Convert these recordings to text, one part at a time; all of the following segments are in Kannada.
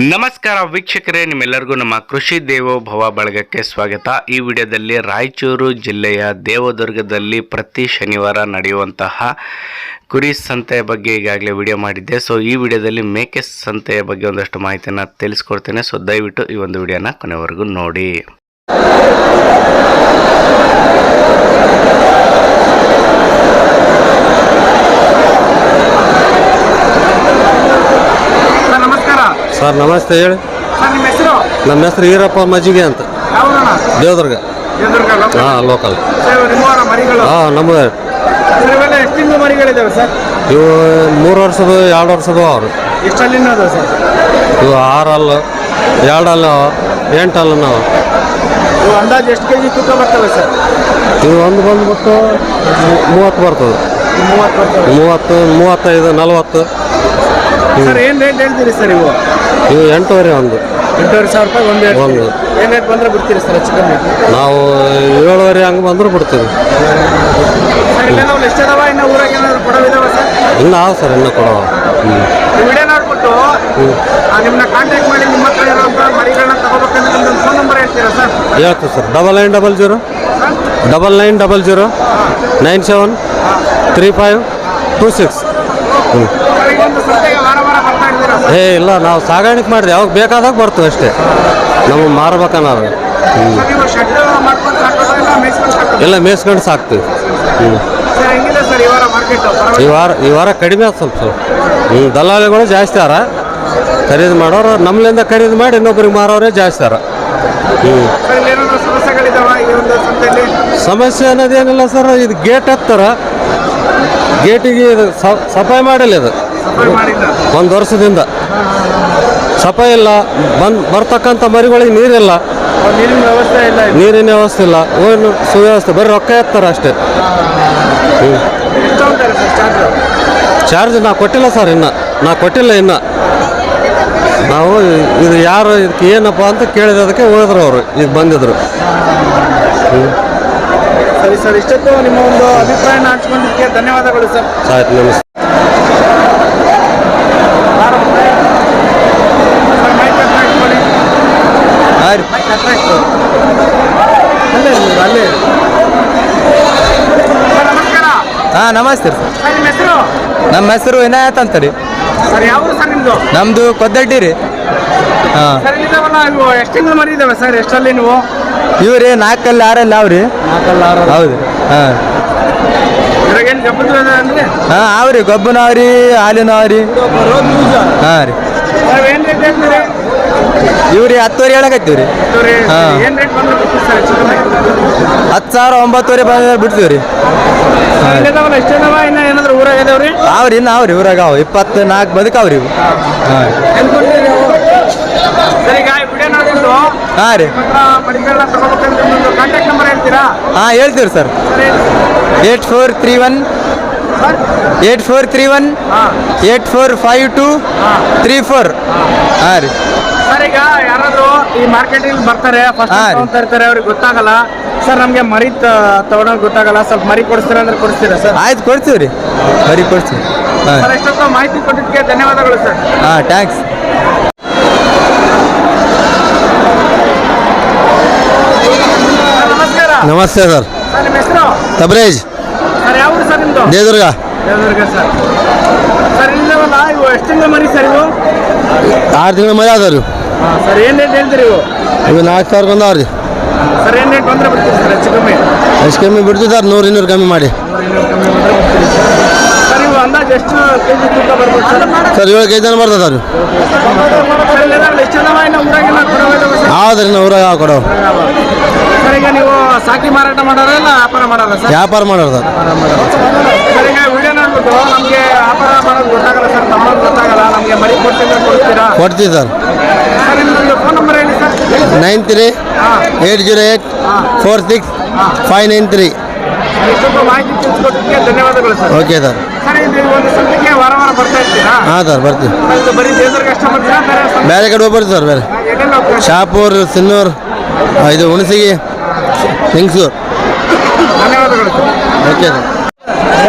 ನಮಸ್ಕಾರ ವೀಕ್ಷಕರೇ, ನಿಮ್ಮೆಲ್ಲರಿಗೂ ನಮ್ಮ ಕೃಷಿ ದೇವೋಭವ ಬಳಗಕ್ಕೆ ಸ್ವಾಗತ. ಈ ವಿಡಿಯೋದಲ್ಲಿ ರಾಯಚೂರು ಜಿಲ್ಲೆಯ ದೇವದುರ್ಗದಲ್ಲಿ ಪ್ರತಿ ಶನಿವಾರ ನಡೆಯುವಂತಹ ಕುರಿ ಸಂತೆಯ ಬಗ್ಗೆ ಈಗಾಗಲೇ ವಿಡಿಯೋ ಮಾಡಿದ್ದೆ. ಸೊ ಈ ವಿಡಿಯೋದಲ್ಲಿ ಮೇಕೆ ಸಂತೆಯ ಬಗ್ಗೆ ಒಂದಷ್ಟು ಮಾಹಿತಿಯನ್ನು ತಿಳಿಸ್ಕೊಡ್ತೇನೆ. ಸೊ ದಯವಿಟ್ಟು ಈ ಒಂದು ವಿಡಿಯೋನ ಕೊನೆವರೆಗೂ ನೋಡಿ ಸರ್ ನಮಸ್ಕಾರ ಸರ್ ನಮಸ್ತೆ ಹೇಳಿ. ಸರ್ ನಿಮ್ಮ ಹೆಸರು? ನಮ್ಮ ಹೆಸರು ಈರಪ್ಪ ಮಜ್ಜಿಗೆ ಅಂತ. ದೇವದುರ್ಗ. ಎದುರ್ಗ ಹಾಂ ಲೋಕಲ್ ಸರ್ ನಿಮ್ಮವರ ಮರಿಗಳು. ಹಾಂ ನಮ್ಗೆ ಸರ್ ಇವೆಲ್ಲ ಎಷ್ಟು ತಿಂಗಳು ಮರಿಗಳಿದಾವೆ ಸರ್? ಇವು ಮೂರು ವರ್ಷದ ಎರಡು ವರ್ಷದ ಅವರು. ಇವು ಅದಾವೆ ಸರ್? ಇವು ಅಲ್ಲ ಎಂಟು ಅಲ್ಲ ನಾವು ಇವು ಅಂದಾಜು ಎಷ್ಟು ಕೆಜಿ ತೂಕ ಬರ್ತವೆ ಸರ್? ಇವು ಒಂದು ಬಂದ್ಬಿಟ್ಟು ಮೂವತ್ತು ಬರ್ತದೆ. ಮೂವತ್ತು ಬರ್ತವೆ. ಮೂವತ್ತು ಮೂವತ್ತೈದು ನಲ್ವತ್ತು. ಸರ್ ಏನು ರೇಟ್ ಹೇಳ್ತೀರಿ ಸರ್ ನೀವು? ಇವು ಎಂಟೂವರೆ ಒಂದು. ಎಂಟೂವರೆ ಸಾವಿರ ರೂಪಾಯಿ ಒಂದು ಒಂದು. ಏನು ರೇಟ್ ಬಂದರೆ ಬಿಡ್ತೀರಿ ಸರ್ ಚಿಕನ್ ನಾವು ಏಳುವರೆ ಹಂಗೆ ಬಂದರೂ ಬಿಡ್ತೀವಿ. ಸರ್ ಇಲ್ಲ ನಾವು ಎಷ್ಟು ಅದಾವ? ಇನ್ನು ಊರಾಗ ಏನಾದ್ರು ಕೊಡೋವಿದಾವೆ ಸರ್? ಇನ್ನು ಆವ್ ಸರ್ ಇನ್ನೂ ಕೊಡೋ ಹ್ಞೂ ವಿಡಿಯೋ ನೋಡ್ಬಿಟ್ಟು ಆ, ನಿಮ್ಮನ್ನ ಕಾಂಟ್ಯಾಕ್ಟ್ ಮಾಡಿ ನಿಮ್ಮ ಹತ್ರ ಇರುವಂಥ ಮರಿಗಳನ್ನ ತಗೋಬೇಕಂದ್ರೆ ನಿಮ್ದೊಂದು ಫೋನ್ ನಂಬರ್ ಹೇಳ್ತೀರಾ ಸರ್? ಹೇಳ್ತೀವಿ sir. Double nine double zero double nine double zero nine seven three five two six ಹ್ಞೂ ಏ ಇಲ್ಲ ನಾವು ಸಾಗಾಣಿಕೆ ಮಾಡಿದೆ. ಯಾವಾಗ ಬೇಕಾದಾಗ ಬರ್ತೀವಿ ಅಷ್ಟೇ. ನಮಗೆ ಮಾರ್ಬೇಕನ್ನೋದು ಹ್ಞೂ ಇಲ್ಲ ಮೇಯ್ಸ್ಕೊಂಡು ಸಾಕ್ತೀವಿ. ಹ್ಞೂ ಈ ವಾರ ಈ ವಾರ ಕಡಿಮೆ ಆಯ್ತು ಸ್ವಲ್ಪ ಹ್ಞೂ ದಲ್ಲಾಳಿಗಳು ಜಾಸ್ತಿ ಆರ. ಖರೀದಿ ಮಾಡೋರು ನಮ್ಮಲ್ಲಿಂದ ಖರೀದಿ ಮಾಡಿ ಇನ್ನೊಬ್ರಿಗೆ ಮಾರೋರೇ ಜಾಸ್ತಿ ಆರ. ಹ್ಞೂ ಸಮಸ್ಯೆ ಅನ್ನೋದೇನಿಲ್ಲ ಸರ್ ಇದು ಗೇಟ್ ಹತ್ತಾರ. ಗೇಟಿಗೆ ಇದು ಸಫಾಯಿ ಮಾಡಿಲ್ಲ ಇದು. ಒಂದು ವರ್ಷದಿಂದ. ಸಫಾಯಿ ಇಲ್ಲ. ಬಂದು ಬರ್ತಕ್ಕಂಥ ಮರಿಗಳಿಗೆ ನೀರಿಲ್ಲ. ನೀರಿನ ವ್ಯವಸ್ಥೆ ಇಲ್ಲ. ನೀರಿನ ವ್ಯವಸ್ಥೆ ಇಲ್ಲ. ಏನು ಸುವ್ಯವಸ್ಥೆ. ಬರೀ ರೊಕ್ಕ ಎತ್ತಾರೆ ಅಷ್ಟೇ. ಚಾರ್ಜ್? ಚಾರ್ಜ್ ನಾ ಕೊಟ್ಟಿಲ್ಲ ಸರ್ ಇನ್ನು. ನಾ ಕೊಟ್ಟಿಲ್ಲ ಇನ್ನು. ನಾವು ಇದು ಯಾರು ಇದಕ್ಕೆ ಏನಪ್ಪ ಅಂತ ಕೇಳಿದದಕ್ಕೆ ಹೋದ್ರು ಅವರು. ಈಗ ಬಂದಿದ್ರು. ಸರಿ ಸರ್ ಇಷ್ಟೊತ್ತು ನಿಮ್ಮ ಒಂದು ಅಭಿಪ್ರಾಯನ ಹಂಚ್ಕೊಂಡಿದ್ದಕ್ಕೆ ಧನ್ಯವಾದಗಳು ಸರ್. ಆಯ್ತು ನಮಸ್ತೆ. ಹಾಂ ನಮಸ್ತೆ ಸರ್. ನಿಮ್ಮ ಹೆಸರು? ನಮ್ಮ ಹೆಸರು ವಿನಾಯತ್ ಅಂತ ರೀ ಸರ್ ಯಾವ ಸರ್ ನಿಮ್ಮದು ನಮ್ಮದು ಕೊದ್ದಡ್ಡಿ ರೀ. ಹಾಂ. ಸರ್ ಇವು ಎಷ್ಟು ತಿಂಗಳು ಮರಿ ಇದಾವೆ ಸರ್ ಎಷ್ಟಲ್ಲಿ ನೀವು? ಇವು ರೀ ನಾಲ್ಕಲ್ಲಿ ಆರಲ್ಲಿ ಅವ್ರಿ? ಹೌದು. ಹಾಂ. ಹಾಂ ಅವ್ ರೀ ಗೊಬ್ಬನ ಅವ್ ರೀ ಹಾಲಿನ ಅವ್ ರೀ. ಹಾಂ ರೀ ಇವ್ರಿ ಹತ್ತುವರೆ ಹೇಳಕತ್ತೀವಿ ರೀ ಸರಿ ಹಾ. ಹತ್ತು ಸಾವಿರ ಒಂಬತ್ತುವರೆ ಬಂದ್ರೆ ಬಿಡ್ತೀವಿ ರೀ. ಇದಾವ ಇನ್ನ ಏನಾದ್ರು ಊರಾಗ ಅವ್ ಇಪ್ಪತ್ತು ನಾಲ್ಕು ಬದುಕಾವ್ ರೀ ಇವು. ಹಾಂ ಸರಿ ಈಗ ವಿಡಿಯೋ ನೋಡ್ಬಿಟ್ಟು ಹಾಂ ರೀ. ಹಾಂ ಹೇಳ್ತೀವಿ sir. Eight four three one eight four three one ಹಾಂ. Eight four five two three four. ಹಾಂ. ರೀ. ಸರ್ ಈಗ ಯಾರಾದರೂ ಈ ಮಾರ್ಕೆಟಿಂಗ್ ಬರ್ತಾರೆ ಫಸ್ಟ್ ಇರ್ತಾರೆ ಅವ್ರಿಗೆ ಗೊತ್ತಾಗಲ್ಲ. ಸರ್ ನಮಗೆ ಮರಿ ತಗೊಳೋಕೆ ಗೊತ್ತಾಗಲ್ಲ. ಸ್ವಲ್ಪ ಮರಿ ಕೊಡಿಸ್ತೀರಾ ಅಂದ್ರೆ ಕೊಡ್ತೀರಾ ಸರ್? ಆಯ್ತು ಕೊಡ್ತೀವಿ ರೀ ಮರಿ ಕೊಡ್ತೀವಿ ಹಾಂ. ಸರ್ ಮಾಹಿತಿ ಕೊಟ್ಟಿದ್ದಕ್ಕೆ ಧನ್ಯವಾದಗಳು ಸರ್. ಹಾಂ ಟ್ಯಾಂಕ್ಸ್ ಸರ್, ನಮಸ್ಕಾರ ನಮಸ್ತೆ ಸರ್ ಸರ್ ನಿಮ್ಮ ಹೆಸರು ತಬ್ರೇಜ್ ಸರ್ ಯಾವ ಊರು ಸರ್ ನಿಮ್ಮದು ದೇವದುರ್ಗ ದೇವದುರ್ಗ ಸರ್ ಸರ್ ಇಲ್ಲವಲ್ಲ ಇವು ಎಷ್ಟು ಮರಿ ಸರ್ ಇವು? ಆರು ತಿಂಗಳ ಮರಿ ಸರ್ ರೇಟ್ ಹೇಳ್ತೀರಿ ಇವು? ನಾಲ್ಕು ಸಾವಿರ ಸರ್ ಬಿಡ್ತೀರಿ ಸರ್ ಹೆಚ್ಚು ಕಮ್ಮಿ? ಕಮ್ಮಿ ಬಿಡ್ತಿದ್ದಾರೆ ನೂರು ಇನ್ನೂರು ಕಮ್ಮಿ ಮಾಡಿ. ಸರ್. ಸರ್ ಎಷ್ಟು ಕೆ ಜಿ ಸರ್? ಸರ್ ಏಳು ಬರ್ತದೆ ಸರ್ ಸರ್ ಹೌದ್ರಿ ನಾವು ಊರಾಗ ಕೊಡೋ ಸರ್? ಈಗ ನೀವು ಸಾಕಿ ಮಾರಾಟ ಮಾಡೋರ ಇಲ್ಲ ವ್ಯಾಪಾರ ಮಾಡೋರ ಸರ್? ವ್ಯಾಪಾರ ಮಾಡೋರು ಸರ್. ಸರ್ ಈಗ ವಿಡಿಯೋ ನೋಡ್ಬಿಟ್ಟು ನಮಗೆ ವ್ಯಾಪಾರ ಮಾಡೋದು ಗೊತ್ತಾಗಲ್ಲ ಸರ್ ತಮ್ಮದು ಗೊತ್ತಾಗಲ್ಲ ನಮಗೆ ಮರಿ ಕೊಡ್ತಿದ್ರೆ ಕೊಡ್ತೀರಾ? ಕೊಡ್ತೀವಿ ಸರ್. ಸರ್ ನಿಮ್ಮದು ಫೋನ್ ನಂಬರ್ ಹೇಳಿ sir. Nine three eight zero eight four six five nine three. ಇಷ್ಟೊಂದು ಮಾಹಿತಿ ತಿಳಿಸ್ಕೊಟ್ಟಿದ್ದಕ್ಕೆ ಧನ್ಯವಾದಗಳು ಸರ್. Okay sir. ಸರ್ ಇದು ಒಂದು ಸಂತೆಗೆ ವಾರ ವಾರ ಬರ್ತಾ ಇರ್ತೀರಾ? ಹಾಂ ಸರ್ ಬರ್ತೀವಿ. ಇದು ಬರೀ ಬೇರೆ ಕಡೆ ಹೋಗ್ಬರ್ತೀವಿ ಸರ್ ಬೇರೆ? ಶಾಪೂರ್ ಸಿನ್ನೂರ್ ಇದು ಹುಣಸಿಗೆ. ಬೆಂಗ್ಸೂರು ಧನ್ಯವಾದಗಳು. ಓಕೆ.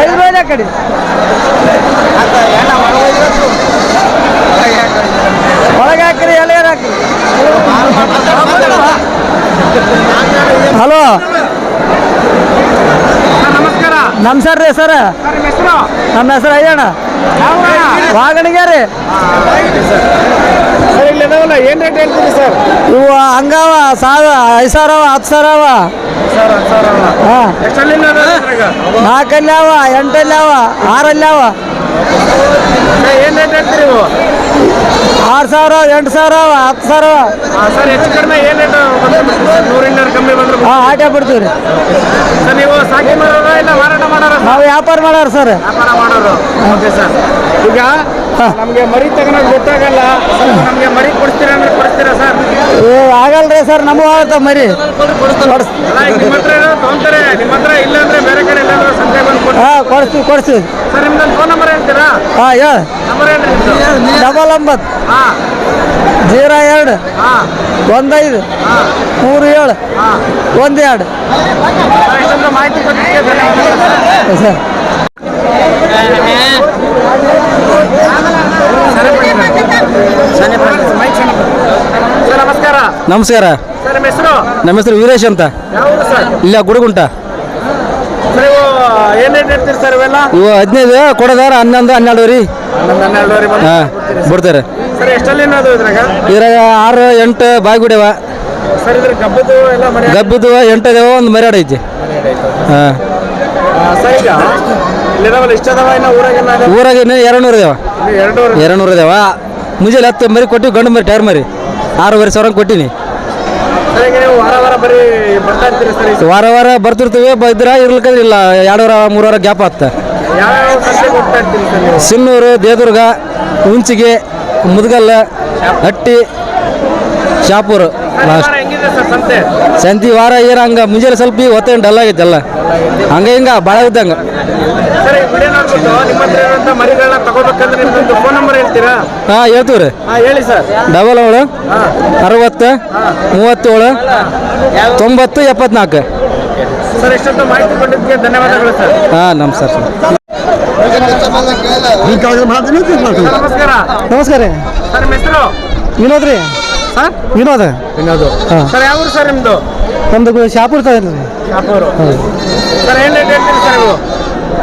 ಸರ್ ಕಡೆ? ಒಳಗೆ ಹಾಕಿರಿ ಎಲ್ಲ ಹಾಕಿರಿ ಹಲೋ. ನಮಸ್ಕಾರ. ನಮಸ್ಕಾರ ಸರ್. ನಮ್ಮ ಹೆಸರು? ಅಯ್ಯಣ್ಣ. ವಾಗಣಿಗೆ ಸರ್ ಇಲ್ಲಿ ಇದಾವಲ್ಲ ಏನು ರೇಟ್ ಹೇಳ್ತೀರಿ ಸರ್? ಇವು ಹಂಗವ ಸಾವಿರ ಐದು ಸಾವಿರ ಅವ ಹತ್ತು ಸಾವಿರ ಅವ ಹಾಂ. ನಾಲ್ಕಲ್ಲಿ ಅವ ಎಂಟಲ್ಲಿ ಅವ ಆರಲ್ಲಿ ಅವ. ಏನು ರೇಟ್ ಹೇಳ್ತೀರಿ ಇವು? ಆರು ಸಾವಿರ ಎಂಟು ಸಾವಿರ ಹತ್ತು ಸಾವಿರ. ಸರ್ ಹೆಚ್ಚು ಕಡಿಮೆ ಏನೇನು ನೂರಿನ್ನೂರು ಕಮ್ಮಿ ಬಂದ್ರೆ ಹಾಂ ಆಟೆ ಬಿಡ್ತೀವಿ ರೀ ಸರ್ ನೀವು ಸಾಕಿ ಮಾಡೋರ ಇಲ್ಲ ಮಾರಾಟ ಮಾಡೋರ ನಾವು ವ್ಯಾಪಾರ ಮಾಡೋರು ಸರ್. ವ್ಯಾಪಾರ ಮಾಡೋರು. Okay sir. ಈಗ ನಮಗೆ ಮರಿ ತಗೊಳಕ್ ಗೊತ್ತಾಗಲ್ಲ. ನಮಗೆ ಮರಿ ಕೊಡ್ತೀರಾ ಅಂದ್ರೆ ಕೊಡ್ತೀರಾ ಸರ್? ಏ ಆಗಲ್ರಿ ಸರ್ ನಮಗೂ ಆಗತ್ತ ಮರಿ. ಕೊಡ್ಸ್ ತೊಗೊಂತಾರೆ ನಿಮ್ಮ ಹತ್ರ ಇಲ್ಲ ಅಂದ್ರೆ ಬೇರೆ ಕಡೆ ಎಲ್ಲಾದ್ರೂ ಸಂತೆ ಬಂದು ಕೊಡಿ ಹಾಂ ಕೊಡಿಸ್ತೀವಿ ಕೊಡಿಸ್ತೀವಿ. ಸರ್ ನಿಮ್ದು ಫೋನ್ ನಂಬರ್ ಹೇಳ್ತೀರಾ? ಹಾಂ ಹೇಳ. ನಂಬರ್ ಹೇಳ್ರಿ ಡಬಲ್ ಒಂಬತ್ತು. ಹಾಂ. ಜೀರೋ ಎರಡು. ಹಾಂ. ಒಂದೈದು. ಮೂರು ಏಳು. ಹಾಂ. ಒಂದು ಎರಡು. ಇಷ್ಟೊಂದು ಮಾಹಿತಿ ಸರ್. ಸರ್ ನಮಸ್ಕಾರ. ನಮಸ್ಕಾರ. ಸರ್ ನಮ್ಮ ಹೆಸರು? ವೀರೇಶ್ ಅಂತ. ಇಲ್ಲ ಗುಡುಗುಂಟ. ಇವು ಹದಿನೈದು ಕೊಡದಾರ ಹನ್ನೊಂದು ಹನ್ನೆರಡು ರೀ ಹಾಂ ಬಿಡ್ತಾರೆ ಇದ್ರಾಗ? ಆರು ಎಂಟು ಬಾಯಿ ಮನೆ ಗಬ್ಬದು ಎಂಟು ಅದಾವ ಒಂದು ಮರ್ಯಾಡ ಐತಿ. ಹಾಂ. ಅದಾವ ಊರಾಗ ಎಲ್ಲ ಅದಾವ? ಊರಾಗ ಇನ್ನು ಎರಡು ನೂರು ಇದಾವ ಎರಡು ಎರಡು ನೂರು ಇದಾವ ಮುಂಜಾನೆ ಹತ್ತು ಮರಿ ಕೊಟ್ಟಿವಿ ಗಂಡು ಮರಿ ಟೈರ್ ಮರಿ. ಆರೂವರೆ ಸಾವಿರ ಕೊಟ್ಟಿನಿ. ವಾರ ವಾರ ಬರೀ ಬರ್ತಾ ಇರ್ತೀರಿ ಸರ್ ಈ ವಾರ ವಾರ ಬರ್ತಿರ್ತೀವಿ ಬದ್ರ ಇರ್ಲಿಕ್ಕಂದ್ರೆ ಇಲ್ಲ. ಎರಡು ವಾರ ಮೂರು ವಾರ ಗ್ಯಾಪ್ ಆಗ್ತ ಯಾವ್ಯಾವ ಸಂತೆಗೆ ಹೋಗ್ತಾ ಇರ್ತೀರಿ ಸರ್ ನೀವು? ಸಿನ್ನೂರು ದೇದುರ್ಗ ಹುಂಚಿಗೆ ಮುದಗಲ್ಲ ಹಟ್ಟಿ ಶಾಪುರ್ ಲಾಸ್ಟ್ ಸಂತೆ? ಸಂತಿ ವಾರ ಏನ ಹಂಗ ಮುಂಜಾನೆ ಸ್ವಲ್ಪ ಒತ್ತೇನು ಡಲ್ ಆಗೈತೆ ಎಲ್ಲ ಹಂಗ ಹಿಂಗ ಭಾಳ ಇದ್ದಂಗ. ಸರ್ ಈ ವಿಡಿಯೋ ನೋಡ್ಬಿಟ್ಟು ನಿಮ್ಮ ಹತ್ರ ಇರುವಂತ ಮರಿಗಳನ್ನ ತಗೋಬೇಕಂದ್ರೆ ನಿಮ್ದೊಂದು ಫೋನ್ ನಂಬರ್ ಹೇಳ್ತೀರಾ? ಹಾಂ ಹೇಳ್ತೀವಿ ರೀ ಹಾಂ ಹೇಳಿ ಸರ್ ಡಬಲ್ ಏಳು ಅರವತ್ತು ಮೂವತ್ತೇಳು ತೊಂಬತ್ತು ಎಪ್ಪತ್ನಾಲ್ಕು. ಸರ್ ಇಷ್ಟೊಂದು ಮಾಹಿತಿ ಕೊಟ್ಟಿದ್ದಕ್ಕೆ ಧನ್ಯವಾದಗಳು ಸರ್ ಹಾಂ ನಮಸ್ಕಾರ ಸರ್ ನಮಸ್ಕಾರ. ನಮಸ್ಕಾರ ಸರ್ ನಿಮ್ಮ ಹೆಸರು? ವಿನೋದ್ ರೀ. ಸರ್ ವಿನೋದ? ವಿನೋದು. ಹಾಂ. ಸರ್ ಯಾವ ಊರು ಸರ್ ನಿಮ್ದು? ನಮ್ದು ಶಾಪುರ್ ತಗೊಂಡ್ರಿ ರೀ ಶಾಪೂರು. ಸರ್ ಏನು ರೇಟ್ ಹೇಳ್ತೀರಿ ಸರ್ ಇವು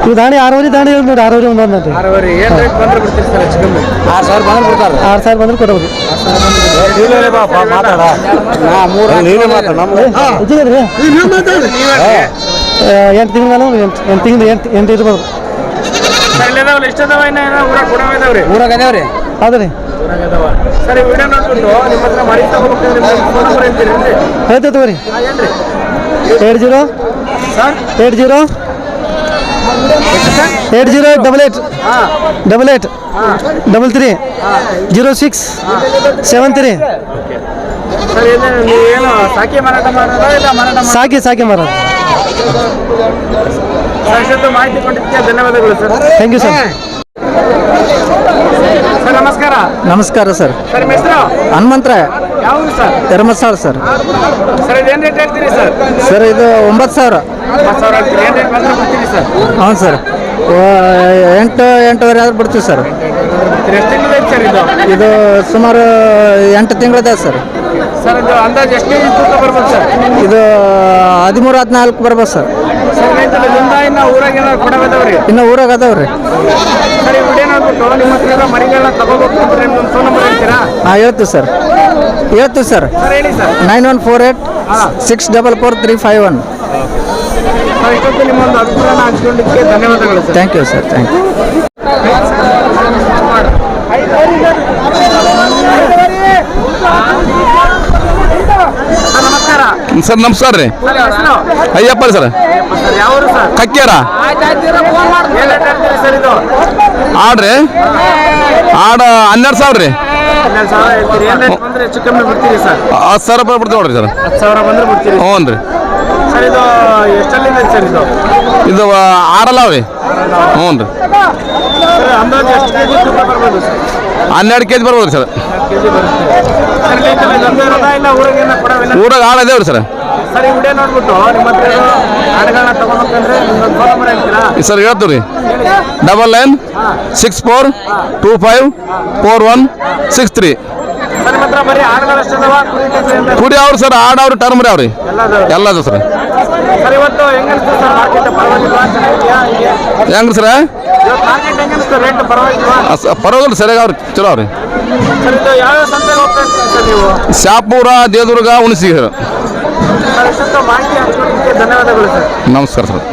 ಇವು ದಾಣಿ ಆರೂವರೆ ದಾಣಿ ಹೇಳಿ ನೋಡಿ ಆರೂವರೆ ಒಂದು ಒಂದು ಆರೂವರೆ. ಏನು ರೇಟ್ ಬಂದ್ರೆ ಬಿಡ್ತೀರಿ ಸರ್ ಹೆಚ್ಚು ಕಮ್ಮಿ ಆರು ಸಾವಿರ ಬಂದ್ರೆ ಬಿಡ್ತಾರೆ ಆರು ಸಾವಿರ ಬಂದ್ರೆ ಕೊಡೋದು ಎಂಟು ತಿಂಗಳ ನಾನು ಎಂಟು ಎಂಟು ತಿಂಗಳು ಎಂಟು ಎಂಟು ಸರ್ ಏನೋ? ಊರಾಗ ಕೊಡವ ಇದಾವ್ರಿ? ಊರಾಗ ಅದೇವ್ ರೀ ಹೌದು ರೀ ಊರಾಗ ಅದಾವ ವಿಡಿಯೋ ನೋಡ್ಬಿಟ್ಟು ನಿಮ್ಮ ಹತ್ರ ಮರಿ ತಗೋಬೇಕಂದ್ರೆ ಫೋನ್ ನಂಬರ್ ಹೇಳ್ತೀರಿ ಏನ್ರಿ? ಹೇಳ್ತೇವೆ ತಗೋರಿ. Eight zero eight zero eight zero double eight ಹಾಂ. Double eight double three zero six seven three. ಸಾಕಿ ಸಾಕಿ ಸರ್ ಮಾಹಿತಿ ಧನ್ಯವಾದಗಳು sir. Thank you sir sir ನಮಸ್ಕಾರ. ನಮಸ್ಕಾರ ಸರ್. ಸರ್ ಹೆಸರು? ಹನುಮಂತರ. ಯಾವ ಸರ್? ಧರ್ಮಸ್ಥಳ ಸರ್. ಸರ್ ಇದೇನು ರೇಟ್ ಹೇಳ್ತೀರಿ ಸರ್? ಸರ್ ಇದು ಒಂಬತ್ತು ಸಾವಿರ. ಒಂಬತ್ತು ಸಾವಿರ ಏನು ರೇಟ್ ಬಂದ್ರೆ ಬಿಡ್ತೀರಿ ಸರ್? ಹೌದು ಸರ್. ಎಂಟು ಎಂಟೂವರೆ ಆದ್ರೆ ಬಿಡ್ತೀವಿ ಸರ್. ಎಷ್ಟು ತಿಂಗಳು ಸರ್ ಇದು? ಇದು ಸುಮಾರು ಎಂಟು ತಿಂಗಳದ ಸರ್. ಸರ್ ಇದು ಅಂದಾಜು ಎಷ್ಟು ತೂಕ ಬರ್ಬೋದು ಸರ್? ಇದು ಹದಿಮೂರು ಹದಿನಾಲ್ಕು ಬರ್ಬೋದು ಸರ್. ಇನ್ನು ಊರಾಗ ಅದಾವ್ರಿ? ಹಾಂ ಹೇಳ್ತೀವಿ ಸರ್. ಹೇಳ್ತೀವಿ sir. Nine one four eight six double four three five one. ಧನ್ಯವಾದಗಳು thank you sir thank you sir ನಮಸ್ಕಾರ ಸರ್, ನಮಸ್ಕಾರ ರೀ. ಅಯ್ಯಪ್ಪ ರೀ ಸರ್. ಇದು ಆಡ್ರಿ. ಆಡ ಹನ್ನೆರಡು ಸಾವಿರ ರೀ. ಹತ್ತು ಸಾವಿರ ರೂಪಾಯಿ ಬಿಡ್ತೀವಿ ನೋಡ್ರಿ ಸರ್. ಹ್ಞೂ ರೀ. ಇದು ಆಡಲ್ಲ ರೀ ಹ್ಞೂ ರೀ. ಹನ್ನೆರಡು ಕೆ ಜಿ ಬರ್ಬೋದು ಸರ್. ಊರಾಗ ಹಾಳದೇವ್ರಿ ಸರ್? ಸರ್ ಹೇಳ್ತೀವಿ ರೀ double nine six four two five four one six three. ಕುಡಿ ಅವ್ರು ಸರ್ ಆಡವ್ರಿ ಟರ್ಮ್ ರೀ ಅವ್ರಿ. ಎಲ್ಲದ? ಸರ್. ಹೆಂಗ್ರಿ ಸರ್? ಪರವಾಗಿಲ್ಲ ಸರಿಯಾಗಿ ಅವ್ರಿ ಚಲೋ ಅವ್ರಿ. ಶಾಪುರ ದೇದುರ್ಗ ಉಣಸಿಗೆ ಧನ್ಯವಾದಗಳು ಸರ್. ನಮಸ್ಕಾರ ಸರ್.